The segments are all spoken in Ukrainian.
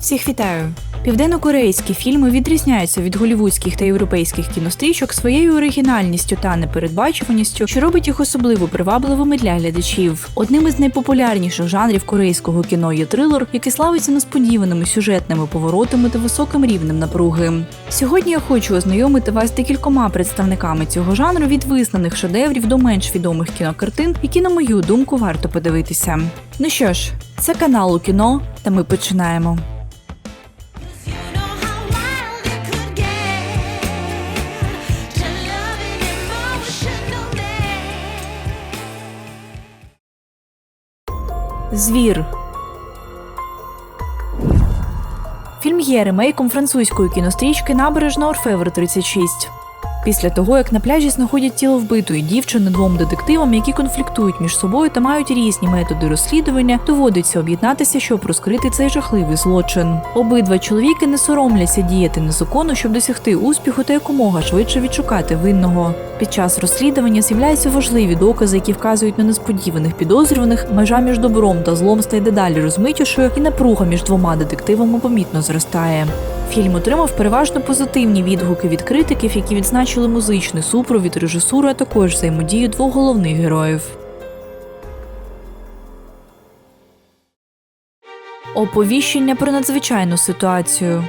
Всіх вітаю! Південно-корейські фільми відрізняються від голівудських та європейських кінострічок своєю оригінальністю та непередбачуваністю, що робить їх особливо привабливими для глядачів. Одним із найпопулярніших жанрів корейського кіно є трилер, який славиться несподіваними сюжетними поворотами та високим рівнем напруги. Сьогодні я хочу ознайомити вас з декількома представниками цього жанру від визнаних шедеврів до менш відомих кінокартин, які, на мою думку, варто подивитися. Ну що ж, це канал у кіно, та ми починаємо. Звір. Фільм є ремейком французької кінострічки Набережна Орфевр 36. Після того, як на пляжі знаходять тіло вбитої дівчини двом детективам, які конфліктують між собою та мають різні методи розслідування, доводиться об'єднатися, щоб розкрити цей жахливий злочин. Обидва чоловіки не соромляться діяти незаконно, щоб досягти успіху та якомога швидше відшукати винного. Під час розслідування з'являються важливі докази, які вказують на несподіваних підозрюваних. Межа між добром та злом стає дедалі розмитішою, і напруга між двома детективами помітно зростає. Фільм отримав переважно позитивні відгуки від критиків, які відзначили музичний супровід, режисуру, а також взаємодію двох головних героїв. Оповіщення про надзвичайну ситуацію.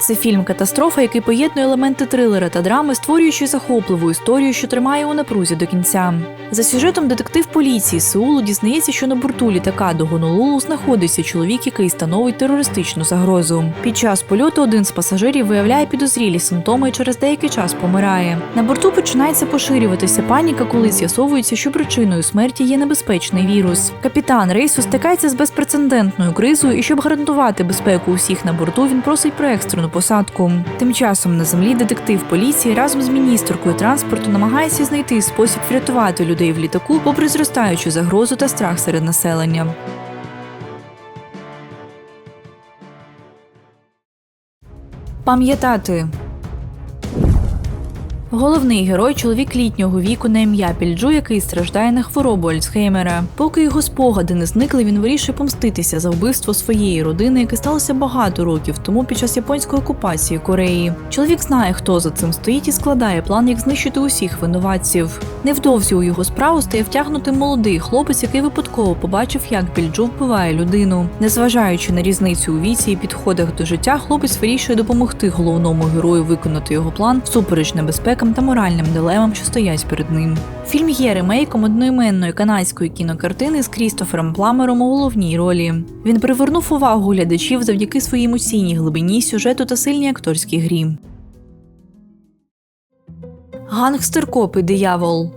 Це фільм катастрофа, який поєднує елементи трилера та драми, створюючи захопливу історію, що тримає у напрузі до кінця. За сюжетом детектив поліції Сеулу дізнається, що на борту літака до Гонолулу знаходиться чоловік, який становить терористичну загрозу. Під час польоту один з пасажирів виявляє підозрілі симптоми і через деякий час помирає. На борту починається поширюватися паніка, коли з'ясовується, що причиною смерті є небезпечний вірус. Капітан рейсу стикається з безпрецедентною кризою, і щоб гарантувати безпеку усіх на борту, він просить про екстрену посадку. Тим часом на землі детектив поліції разом з міністеркою транспорту намагається знайти спосіб врятувати людей в літаку, попри зростаючу загрозу та страх серед населення. Пам'ятати Головний герой чоловік літнього віку на ім'я Пільджу, який страждає на хворобу Альцгеймера. Поки його спогади не зникли, він вирішує помститися за вбивство своєї родини, яке сталося багато років тому під час японської окупації Кореї. Чоловік знає, хто за цим стоїть, і складає план, як знищити усіх винуватців. Невдовзі у його справу стає втягнутий молодий хлопець, який випадково побачив, як Пільджу вбиває людину. Незважаючи на різницю у віці і підходах до життя, хлопець вирішує допомогти головному герою виконати його план всупереч небезпекам та моральним дилемам, що стоять перед ним. Фільм є ремейком одноіменної канадської кінокартини з Крістофером Пламером у головній ролі. Він привернув увагу глядачів завдяки своїй емоційній глибині сюжету та сильній акторській грі. Гангстер Копи Диявол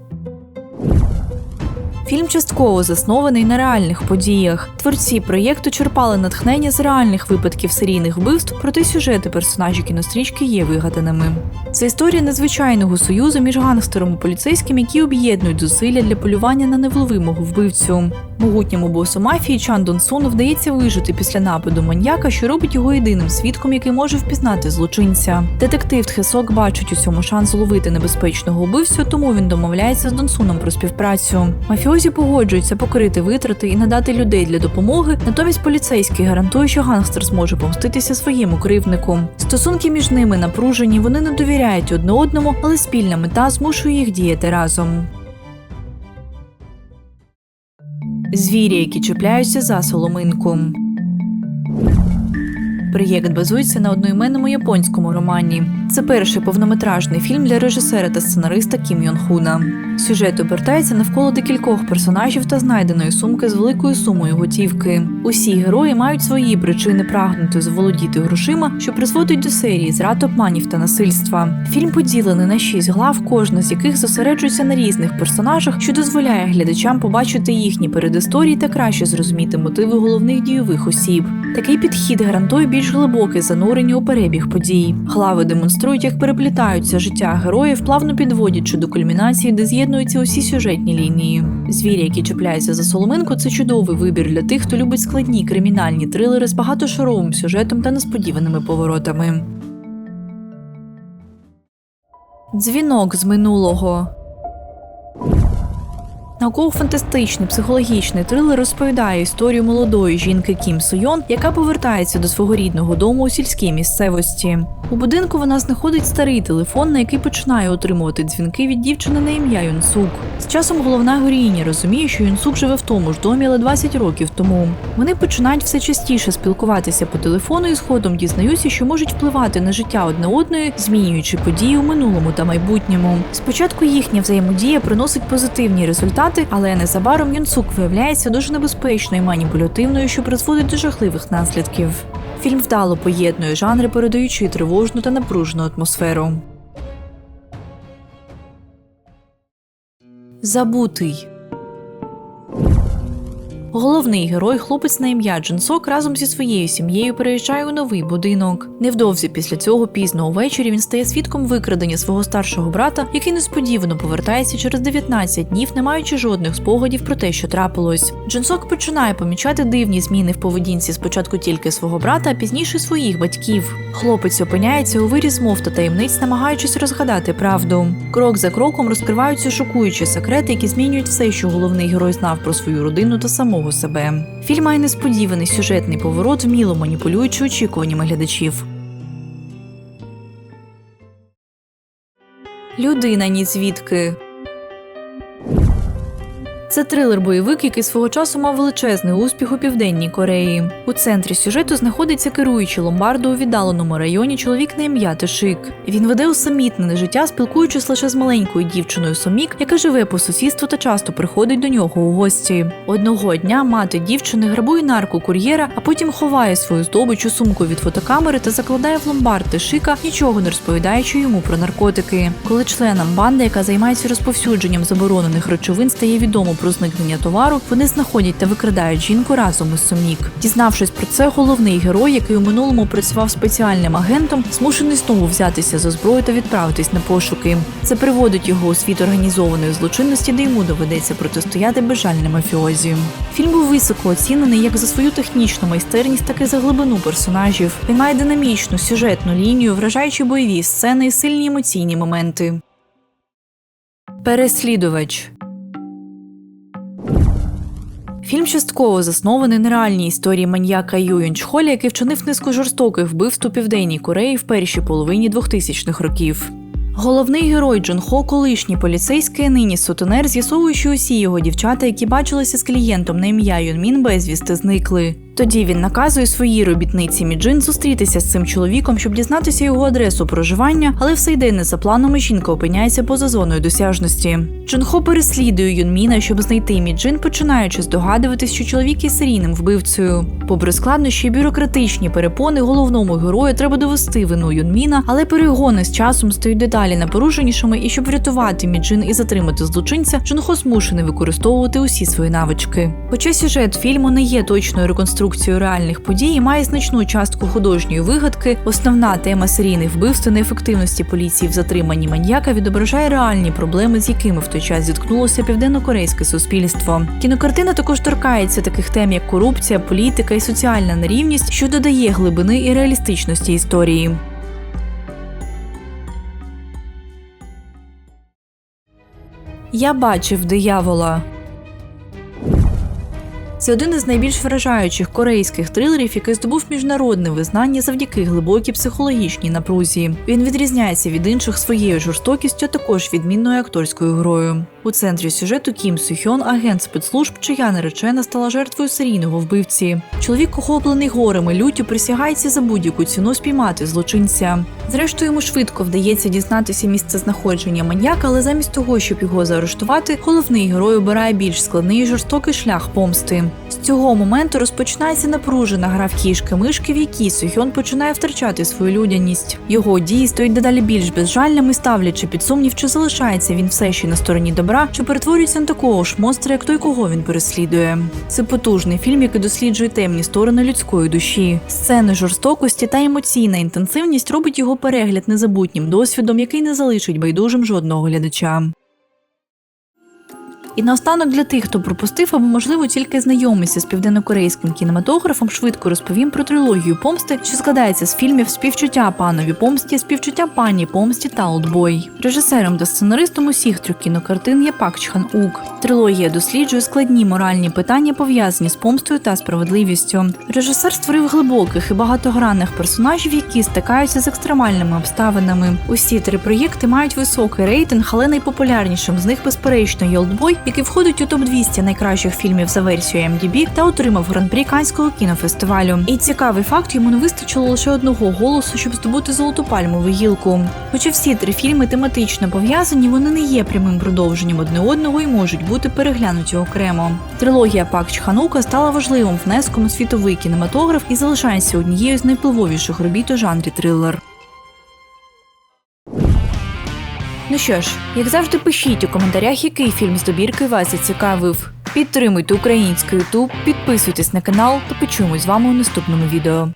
Фільм частково заснований на реальних подіях. Творці проєкту черпали натхнення з реальних випадків серійних вбивств, проте сюжети персонажів кінострічки є вигаданими. Це історія незвичайного союзу між гангстером і поліцейським, які об'єднують зусилля для полювання на невловимого вбивцю. Могутньому босу мафії Чан Дон Суну вдається вижити після нападу маньяка, що робить його єдиним свідком, який може впізнати злочинця. Детектив Тхесок бачить у цьому шанс ловити небезпечного вбивцю, тому він домовляється з Донсуном про співпрацю. Мафіозі погоджуються покрити витрати і надати людей для допомоги. Натомість поліцейський гарантує, що гангстер зможе помститися своєму укривником. Стосунки між ними напружені, вони не довіряють одне одному, але спільна мета змушує їх діяти разом. Звірі, які чіпляються за соломинку. Проєкт базується на одноіменному японському романі. Це перший повнометражний фільм для режисера та сценариста Кім Йон Хуна. Сюжет обертається навколо декількох персонажів та знайденої сумки з великою сумою готівки. Усі герої мають свої причини прагнути заволодіти грошима, що призводить до серії зрад, обманів та насильства. Фільм поділений на шість глав, кожна з яких зосереджується на різних персонажах, що дозволяє глядачам побачити їхні передісторії та краще зрозуміти мотиви головних дійових осіб. Такий підхід гарантує більш глибоке занурення у перебіг подій. Глави демонструють, як переплітаються життя героїв, плавно підводячи до кульмінації, де з'єднуються усі сюжетні лінії. Звірі, які чіпляються за соломинку, це чудовий вибір для тих, хто любить складні кримінальні трилери з багатошаровим сюжетом та несподіваними поворотами. Дзвінок з минулого. Науково-фантастичний психологічний трилер розповідає історію молодої жінки Кім Сойон, яка повертається до свого рідного дому у сільській місцевості. У будинку вона знаходить старий телефон, на який починає отримувати дзвінки від дівчини на ім'я Юнсук. З часом головна героїня розуміє, що Юнсук живе в тому ж домі, але 20 років тому. Вони починають все частіше спілкуватися по телефону і згодом дізнаються, що можуть впливати на життя одне одної, змінюючи події у минулому та майбутньому. Спочатку їхня взаємодія приносить позитивні результати, але незабаром Юнсук виявляється дуже небезпечною і маніпулятивною, що призводить до жахливих наслідків. Фільм вдало поєднує жанри, передаючи тривожну та напружену атмосферу. Забутий. Головний герой, хлопець на ім'я Джинсок, разом зі своєю сім'єю переїжджає у новий будинок. Невдовзі після цього пізно увечері він стає свідком викрадення свого старшого брата, який несподівано повертається через 19 днів, не маючи жодних спогадів про те, що трапилось. Джинсок починає помічати дивні зміни в поведінці спочатку тільки свого брата, а пізніше своїх батьків. Хлопець опиняється у вирі змов та таємниць, намагаючись розгадати правду. Крок за кроком розкриваються шокуючі секрети, які змінюють все, що головний герой знав про свою родину та самого себе. Фільм має несподіваний сюжетний поворот, вміло маніпулюючи очікуваннями глядачів. Людина ні звідки. Це трилер-бойовик, який свого часу мав величезний успіх у південній Кореї. У центрі сюжету знаходиться керуючий ломбарду у віддаленому районі чоловік на ім'я Тешик. Він веде усамітнене життя, спілкуючись лише з маленькою дівчиною Сомік, яка живе по сусідству та часто приходить до нього у гості. Одного дня мати дівчини грабує нарку кур'єра, а потім ховає свою здобич у сумку від фотокамери та закладає в ломбард Тешика, нічого не розповідаючи йому про наркотики. Коли членам банди, яка займається розповсюдженням заборонених речовин, стає відомо про зникнення товару, вони знаходять та викрадають жінку разом із Сомік. Дізнавшись про це, головний герой, який у минулому працював спеціальним агентом, змушений знову взятися за зброю та відправитись на пошуки. Це приводить його у світ організованої злочинності, де йому доведеться протистояти безжальним мафіозі. Фільм був високо оцінений як за свою технічну майстерність, так і за глибину персонажів. Він має динамічну сюжетну лінію, вражаючі бойові сцени і сильні емоційні моменти. Переслідувач Фільм частково заснований на реальній історії маньяка Ю Юнчхоля, який вчинив низку жорстоких вбивств у південній Кореї в першій половині 2000-х років. Головний герой Джон Хо, колишній поліцейський, нині сутенер, з'ясовуючи усі його дівчата, які бачилися з клієнтом на ім'я Юнмін, безвісти зникли. Тоді він наказує своїй робітниці Міджин зустрітися з цим чоловіком, щоб дізнатися його адресу проживання, але все йде не за планом, і жінка опиняється поза зоною досяжності. Джонхо переслідує Юнміна, щоб знайти Міджин, починаючи здогадуватись, що чоловік є серійним вбивцею. Попри складнощі бюрократичні перепони, головному герою треба довести вину Юнміна, але перегони з часом стають дедалі напорушенішими, і щоб врятувати Міджин і затримати злочинця, Джонхо змушений використовувати усі свої навички. Хоча сюжет фільму не є точною реконструкцією реальних подій має значну частку художньої вигадки, основна тема серійних вбивств і неефективності поліції в затриманні маньяка відображає реальні проблеми, з якими в той час зіткнулося південно-корейське суспільство. Кінокартина також торкається таких тем, як корупція, політика і соціальна нерівність, що додає глибини і реалістичності історії. Я бачив диявола. Це один із найбільш вражаючих корейських трилерів, який здобув міжнародне визнання завдяки глибокій психологічній напрузі. Він відрізняється від інших своєю жорстокістю, а також відмінною акторською грою. У центрі сюжету Кім Сюхьон, агент спецслужб, чия наречена стала жертвою серійного вбивці. Чоловік, охоплений горем люттю, присягається за будь-яку ціну спіймати злочинця. Зрештою, йому швидко вдається дізнатися місце знаходження маньяка, але замість того, щоб його заарештувати, головний герой обирає більш складний і жорстокий шлях помсти. З цього моменту розпочинається напружена гра в кішки-мишки, в якій Сюхьон починає втрачати свою людяність. Його дії стають дедалі більш безжальними, ставлячи під сумнів, чи залишається він все ще на стороні добра, чи перетворюється на такого ж монстра, як той, кого він переслідує. Це потужний фільм, який досліджує темні сторони людської душі. Сцени жорстокості та емоційна інтенсивність робить його перегляд незабутнім досвідом, який не залишить байдужим жодного глядача. І наостанок для тих, хто пропустив або можливо тільки знайомиться з південнокорейським кінематографом, швидко розповім про трилогію помсти, що складається з фільмів Співчуття панові помсті, співчуття пані помсті та Олдбой. Режисером та сценаристом усіх трьох кінокартин є Пак Чхан Ук. Трилогія досліджує складні моральні питання, пов'язані з помстою та справедливістю. Режисер створив глибоких і багатогранних персонажів, які стикаються з екстремальними обставинами. Усі три проєкти мають високий рейтинг, але найпопулярнішим з них безперечно є Олдбой, який входить у топ 200 найкращих фільмів за версією MDB та отримав гран-прі Канського кінофестивалю. І цікавий факт йому не вистачило лише одного голосу, щоб здобути золоту пальмову гілку. Хоча всі три фільми тематично пов'язані, вони не є прямим продовженням одне одного і можуть бути переглянуті окремо. Трилогія Пак Чханука стала важливим внеском у світовий кінематограф і залишається однією з найвпливовіших робіт у жанрі трилер. Ну що ж, як завжди, пишіть у коментарях, який фільм з добірки вас зацікавив. Підтримуйте український Ютуб, підписуйтесь на канал та почуємось з вами у наступному відео.